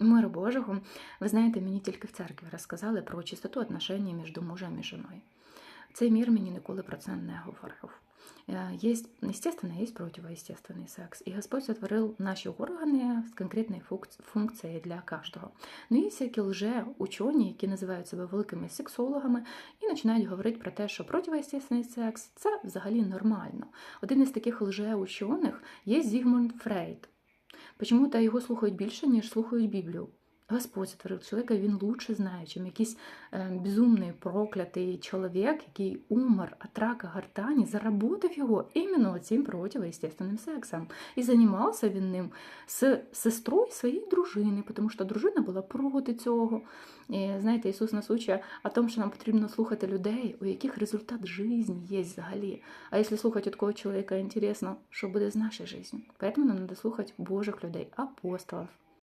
Миру Божого, ви знаєте, мені тільки в церкві розказали про чистоту отношень між мужем і жіною. Цей мір мені ніколи про це не говорив. Е, Есть естественный, есть противоестественный секс. И Господь сотворил наші органи з конкретною функ- функцією для кожного. Ну і всякі лже-учені, які називають себе великими сексологами, і починають говорити про те, що противоестественний секс це взагалі нормально. Один із таких лже-учених є Зігмунд Фрейд. Почому-то його слухають більше, ніж слухають Біблію. Господь сотворив чоловіка, він лучше знає, чим якийсь е, безумний проклятий чоловік, який умер від рака гортані, заработав його іменно цим противоестественним сексом. І займався він ним з сестрою своєї дружини, тому що дружина була проти цього. І, знаєте, Ісус нас учить о тому, що нам потрібно слухати людей, у яких результат життя є взагалі. А якщо слухати такого чоловіка, інтересно, що буде з нашою життю. Поэтому нам треба слухати Божих людей, апостолів,